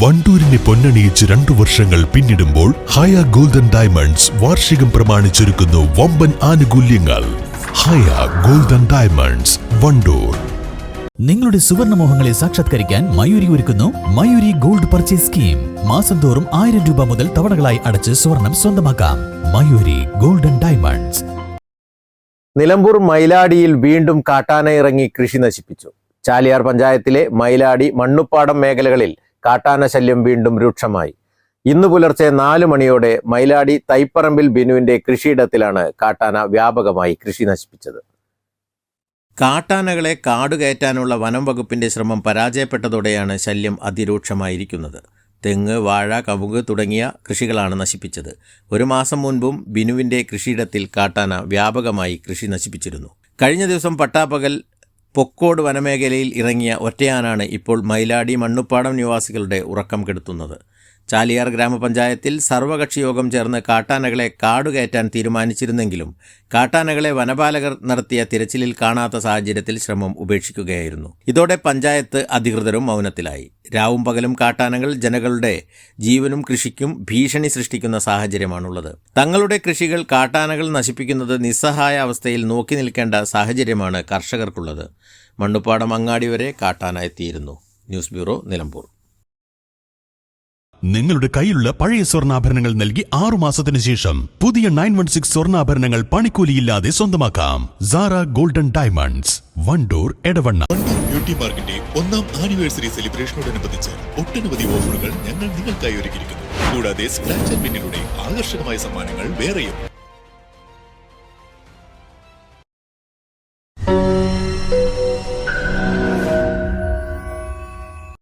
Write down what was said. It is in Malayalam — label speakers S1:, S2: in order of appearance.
S1: വണ്ടൂരിനെ പൊന്നണിയിച്ച് രണ്ടു വർഷങ്ങൾ പിന്നിടുമ്പോൾ ഹയ ഗോൾഡൻ ഡയമണ്ട്സ് വാർഷികം പ്രമാണിച്ചൊരുക്കുന്നു വമ്പൻ ആനുകൂല്യങ്ങൾ. Haya golden diamonds Wandoor.
S2: നിങ്ങളുടെ സുവർണമോഹങ്ങളെ സാക്ഷാത്കരിക്കാൻ മയൂരി ഒരുക്കുന്നു മയൂരി ഗോൾഡ് പർച്ചേസ് സ്കീം. മാസം തോറും ആയിരം രൂപ മുതൽ തവണകളായി അടച്ച് സ്വർണം സ്വന്തമാക്കാം. Mayuri golden diamonds.
S3: നിലമ്പൂർ മൈലാടിയിൽ വീണ്ടും കാട്ടാന ഇറങ്ങി കൃഷി നശിപ്പിച്ചു. ചാലിയാർ പഞ്ചായത്തിലെ മൈലാടി മണ്ണുപ്പാടം മേഖലകളിൽ കാട്ടാന ശല്യം വീണ്ടും രൂക്ഷമായി. ഇന്ന് പുലർച്ചെ നാലു മണിയോടെ മൈലാടി തൈപ്പറമ്പിൽ ബിനുവിന്റെ കൃഷിയിടത്തിലാണ് കാട്ടാന വ്യാപകമായി കൃഷി നശിപ്പിച്ചത്. കാട്ടാനകളെ കാടുകയറ്റാനുള്ള വനം വകുപ്പിന്റെ ശ്രമം പരാജയപ്പെട്ടതോടെയാണ് ശല്യം അതിരൂക്ഷമായിരിക്കുന്നത്. തെങ്ങ് വാഴ കവുങ്ങ് തുടങ്ങിയ കൃഷികളാണ് നശിപ്പിച്ചത്. ഒരു മാസം മുൻപും ബിനുവിന്റെ കൃഷിയിടത്തിൽ കാട്ടാന വ്യാപകമായി കൃഷി നശിപ്പിച്ചിരുന്നു. കഴിഞ്ഞ ദിവസം പട്ടാപ്പകൽ പൊക്കോട് വനമേഖലയിൽ ഇറങ്ങിയ ഒറ്റയാനാണ് ഇപ്പോൾ മൈലാടി മണ്ണുപ്പാടം നിവാസികളുടെ ഉറക്കം കെടുത്തുന്നത്. ചാലിയാർ ഗ്രാമപഞ്ചായത്തിൽ സർവകക്ഷി യോഗം ചേർന്ന് കാട്ടാനകളെ കാടുകയറ്റാൻ തീരുമാനിച്ചിരുന്നെങ്കിലും കാട്ടാനകളെ വനപാലകർ നടത്തിയ തിരച്ചിലിൽ കാണാത്ത സാഹചര്യത്തിൽ ശ്രമം ഉപേക്ഷിക്കുകയായിരുന്നു. ഇതോടെ പഞ്ചായത്ത് അധികൃതരും മൗനത്തിലായി. രാവും പകലും കാട്ടാനകൾ ജനങ്ങളുടെ ജീവനും കൃഷിക്കും ഭീഷണി സൃഷ്ടിക്കുന്ന സാഹചര്യമാണുള്ളത്. തങ്ങളുടെ കൃഷികൾ കാട്ടാനകൾ നശിപ്പിക്കുന്നത് നിസ്സഹായ അവസ്ഥയിൽ നോക്കി നിൽക്കേണ്ട സാഹചര്യമാണ് കർഷകർക്കുള്ളത്. മണ്ണുപ്പാടം അങ്ങാടി വരെ കാട്ടാന എത്തിയിരുന്നു. News bureau Nilambur.
S1: നിങ്ങളുടെ കയ്യിലുള്ള പഴയ സ്വർണാഭരണങ്ങൾ നൽകി ആറു മാസത്തിനു ശേഷം പുതിയ നയൻ വൺ സിക്സ് സ്വർണാഭരണങ്ങൾ പണിക്കൂലിയില്ലാതെ സ്വന്തമാക്കാം. Sara golden diamonds Vandoor Edavanna
S4: Vandoor beauty പാർക്കിന്റെ ഒന്നാം ആനിവേഴ്സറി സെലിബ്രേഷനോടനുബന്ധിച്ച് ഒട്ടനവധി ഓഫറുകൾ ഞങ്ങൾ നിങ്ങൾക്കായി ഒരുക്കിയിരിക്കുന്നു. കൂടാതെ സ്ക്രാച്ച് ആൻഡ് പിന്നിലൂടെ ആകർഷകമായ സമ്മാനങ്ങൾ വേറെയും.